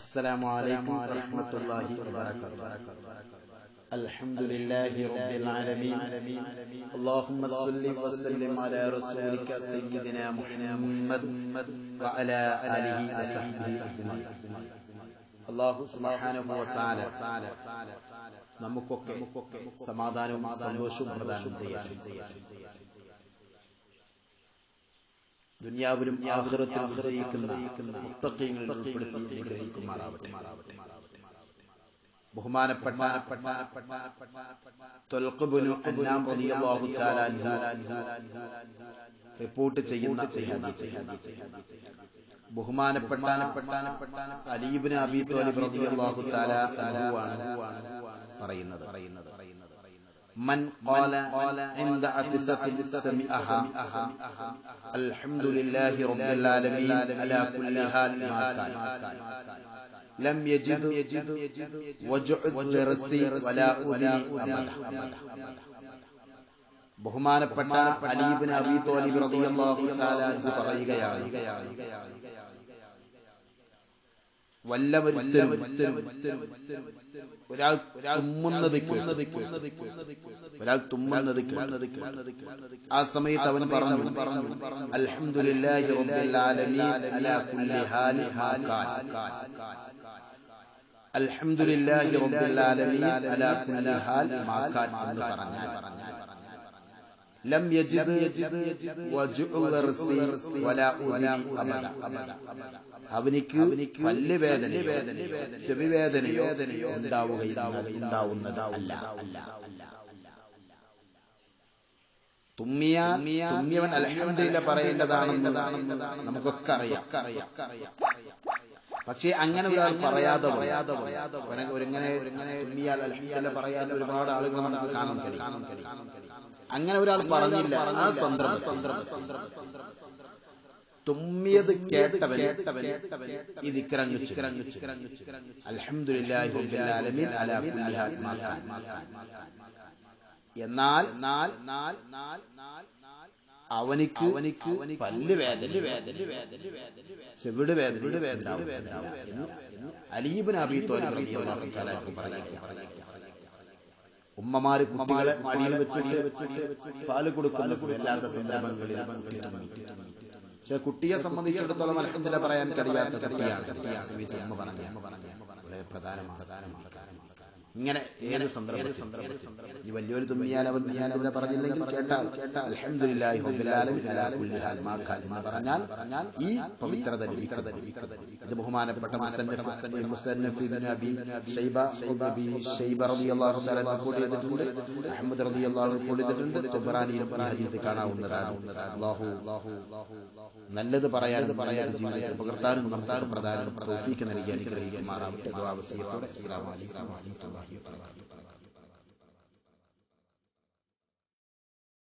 السلام عليكم ورحمة الله وبركاته الحمد لله رب العالمين اللهم صل وسلم على رسولك سيدنا محمد وعلى آله وصحبه أجمعين അള്ളാഹു സുബ്ഹാനഹു വതആല നമുക്കൊക്കെ സമാധാനവും സന്തോഷവും പ്രദാനം ചെയ്യാൻ ദുനിയാവിലും വിജയിക്കുന്ന ഉൾപ്പെടുത്തി അനുഗ്രഹിക്കുമാറാവട്ടെ. ബഹുമാനപ്പെട്ട തആല റിപ്പോർട്ട് ചെയ്യുന്ന ബഹുമാനപ്പെട്ട അലീബിന് അബീ അൻഹുവാണ് പറയുന്നത്. من قال عند عطسة سمعها الحمد لله رب العالمين على كل حال ما كان لم يجد وجع الرسي ولا أذن أبدا ബഹുമാനപ്പെട്ട അലീബിന് അബി തോലിബ് റളിയല്ലാഹു തആല അൻഹു പറയുകയാണ് വല്ലവരുത്തരും ഒരാൾ തുമ്മുന്നത് ഒരാൾ തുമ്മുന്നത് ആ സമയത്ത് അവൻ പറഞ്ഞു അൽഹംദുലില്ലാഹി റബ്ബിൽ ആലമീൻ അലാ കുല്ലി ഹാലി മാ അൽഹംദുലില്ലാഹി റബ്ബിൽ ആലമീൻ അലാ കുല്ലി ഹാൽ മാ എന്ന് പറഞ്ഞു ലം യജിദ് വജുഉ റസി വലാ ഉദി അബദ അവനിക്ക് പല്ല് വേദന ചെവി വേദനയോ ഉണ്ടാവുകയില്ല ഉണ്ടാവുന്നത് അല്ല തുമ്മിയ തുമ്മിയവൻ അലഹമില്ല പറയേണ്ടതാണെന്നതാണെന്ന് നമുക്കൊക്കെ അറിയാം പക്ഷേ അങ്ങനെ ഒരാൾ പറയാതെ പറയാതെ ഒരിങ്ങനെ തുമ്മിയാൽ അലഹമില്ല പറയാതെ ഒരുപാട് ആളുകൾ നമുക്ക് കാണാൻ കഴിയും. അങ്ങനെ ഒരാൾ പറഞ്ഞില്ല. ആ സന്ദർഭം തുമ്മിയത് കേട്ടവൻ എന്നാൽ അവനിക്ക് അവനിക്ക് പല്ല് വേദന ചെവിട് വേദന വേദന അലീബിൻ അബി തോലിബ് പറഞ്ഞു പറയുകയാണ് ഉമ്മമാര് കുട്ടികളെ മടിയിൽ വെച്ചിട്ട് പാൽ കൊടുക്കുന്ന വല്ലാത്ത സന്ദർഭങ്ങളിൽ പക്ഷെ കുട്ടിയെ സംബന്ധിച്ചിടത്തോളം അലഹമില്ല പറയാൻ കഴിയാത്ത കുട്ടിയാണ് പറഞ്ഞു വളരെ പ്രധാനമാണ്. പ്രധാനമാണ്. ഇങ്ങനെ ഏത് സന്ദർഭം ഈ വലിയൊരു തുമ്മിയാൽ അവൻ ഞാനവിടെ പറഞ്ഞില്ലെങ്കിൽ കേട്ടാൽ എന്ന് പറഞ്ഞാൽ പറഞ്ഞാൽ ഈ പവിത്രത ഇത് ബഹുമാനപ്പെട്ട കാണാവുന്നതാണ്. നല്ലത് പറയാനത് പറയാൻ ജീവിതത്തിൽ പകർത്താനും നിർത്താനും പ്രധാനം നൽകി അനുഗ്രഹിക്കുമാറാവട്ടെ അസ്സലാമു അലൈക്കും تباہی برباد